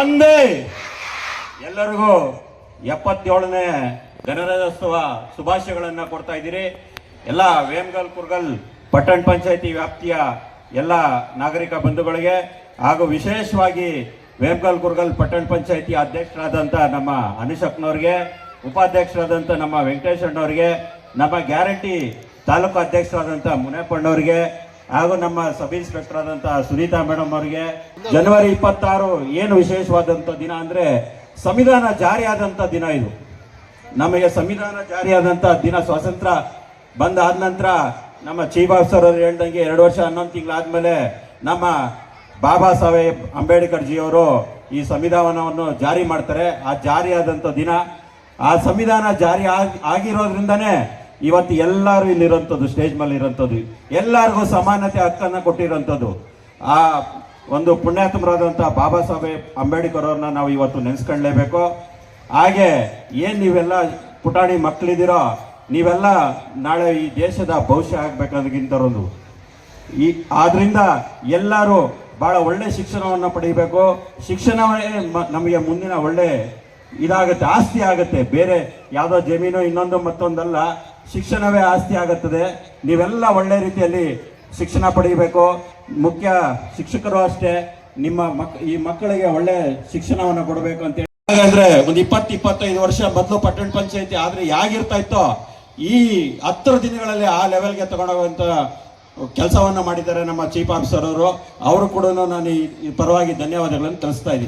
ಒಂದೇ. ಎಲ್ಲರಿಗೂ ಎಪ್ಪತ್ತೇಳನೇ ಗಣರಾಜ್ಯೋತ್ಸವ ಶುಭಾಶಯಗಳನ್ನು ಕೊಡ್ತಾ ಇದ್ದೀರಿ. ಎಲ್ಲ ವೇಮಗಲ್, ಕುರ್ಗಲ್, ಪಟ್ಟಣ ಪಂಚಾಯತಿ ವ್ಯಾಪ್ತಿಯ ಎಲ್ಲ ನಾಗರಿಕ ಬಂಧುಗಳಿಗೆ ಹಾಗೂ ವಿಶೇಷವಾಗಿ ವೇಮಗಲ್, ಕುರ್ಗಲ್, ಪಟ್ಟಣ ಪಂಚಾಯತಿ ಅಧ್ಯಕ್ಷರಾದಂಥ ನಮ್ಮ ಅನಿಶಕ್ನವ್ರಿಗೆ ಉಪಾಧ್ಯಕ್ಷರಾದಂಥ ನಮ್ಮ ವೆಂಕಟೇಶ್ ಅಣ್ಣವ್ರಿಗೆ, ನಮ್ಮ ಗ್ಯಾರಂಟಿ ತಾಲೂಕು ಅಧ್ಯಕ್ಷರಾದಂಥ ಮುನೇಪಣ್ಣವ್ರಿಗೆ ಹಾಗೂ ನಮ್ಮ ಸಬ್ ಇನ್ಸ್ಪೆಕ್ಟರ್ ಆದಂತಹ ಸುನೀತಾ ಮೇಡಮ್ ಅವರಿಗೆ ಜನವರಿ ಇಪ್ಪತ್ತಾರು ಏನು ವಿಶೇಷವಾದಂತ ದಿನ ಅಂದ್ರೆ ಸಂವಿಧಾನ ಜಾರಿಯಾದಂತ ದಿನ ಇದು. ನಮಗೆ ಸಂವಿಧಾನ ಜಾರಿಯಾದಂತ ದಿನ ಸ್ವಾತಂತ್ರ್ಯ ಬಂದ ಆದ ನಂತರ ನಮ್ಮ ಚೀಫ್ ಆಫೀಸರ್ ಅವರು ಹೇಳ್ದಂಗೆ ಎರಡು ವರ್ಷ ಹನ್ನೊಂದು ತಿಂಗಳಾದ್ಮೇಲೆ ನಮ್ಮ ಬಾಬಾ ಸಾಹೇಬ್ ಅಂಬೇಡ್ಕರ್ ಜಿಯವರು ಈ ಸಂವಿಧಾನವನ್ನು ಜಾರಿ ಮಾಡ್ತಾರೆ. ಆ ಜಾರಿಯಾದಂಥ ದಿನ ಆ ಸಂವಿಧಾನ ಜಾರಿ ಆಗಿ ಆಗಿರೋದ್ರಿಂದನೇ ಇವತ್ತು ಎಲ್ಲರೂ ಇಲ್ಲಿರೋಂಥದ್ದು ಸ್ಟೇಜ್ ಮೇಲೆ ಇರೋಂಥದ್ದು ಎಲ್ಲರಿಗೂ ಸಮಾನತೆ ಹಕ್ಕನ್ನು ಕೊಟ್ಟಿರೋಂಥದ್ದು ಆ ಒಂದು ಪುಣ್ಯಾತ್ಮರಾದಂಥ ಬಾಬಾ ಸಾಹೇಬ್ ಅಂಬೇಡ್ಕರ್ ಅವ್ರನ್ನ ನಾವು ಇವತ್ತು ನೆನೆಸ್ಕೊಳ್ಳೇಬೇಕು. ಹಾಗೆ ಏನು ನೀವೆಲ್ಲ ಪುಟಾಣಿ ಮಕ್ಕಳಿದ್ದೀರೋ ನೀವೆಲ್ಲ ನಾಳೆ ಈ ದೇಶದ ಭವಿಷ್ಯ ಆಗ್ಬೇಕಾದಕ್ಕಿಂತರೊಂದು ಈ ಆದ್ರಿಂದ ಎಲ್ಲರೂ ಬಹಳ ಒಳ್ಳೆ ಶಿಕ್ಷಣವನ್ನು ಪಡಿಬೇಕು. ಶಿಕ್ಷಣವೇ ನಮಗೆ ಮುಂದಿನ ಒಳ್ಳೆ ಇದಾಗುತ್ತೆ, ಆಸ್ತಿ ಆಗುತ್ತೆ. ಬೇರೆ ಯಾವುದೋ ಜಮೀನು ಇನ್ನೊಂದು ಮತ್ತೊಂದಲ್ಲ. ಶಿಕ್ಷಣವೇ ಆಸ್ತಿ ಆಗುತ್ತದೆ. ನೀವೆಲ್ಲ ಒಳ್ಳೆ ರೀತಿಯಲ್ಲಿ ಶಿಕ್ಷಣ ಪಡೆಯಬೇಕು ಮುಖ್ಯ ಶಿಕ್ಷಕರು ಅಷ್ಟೇ. ನಿಮ್ಮ ಮಕ್, ಈ ಮಕ್ಕಳಿಗೆ ಒಳ್ಳೆ ಶಿಕ್ಷಣವನ್ನು ಕೊಡಬೇಕು ಅಂತ ಹಾಗಾದ್ರೆ ಒಂದು ಇಪ್ಪತ್ತು, ಇಪ್ಪತ್ತೈದು ವರ್ಷ ಮೊದಲು ಪಟ್ಟಣ ಪಂಚಾಯತಿ ಆದ್ರೆ ಯಾಗಿರ್ತಾ ಇತ್ತೋ, ಈ ಹತ್ತರ ದಿನಗಳಲ್ಲಿ ಆ ಲೆವೆಲ್ಗೆ ತಗೊಂಡೋಗುವಂತ ಕೆಲಸವನ್ನ ಮಾಡಿದ್ದಾರೆ ನಮ್ಮ ಚೀಫ್ ಆಫೀಸರ್ ಅವರು. ಅವರು ಕೂಡ ನಾನು ಈ ಈ ಪರವಾಗಿ ಧನ್ಯವಾದಗಳನ್ನು ತಿಳಿಸ್ತಾ ಇದ್ದೀನಿ.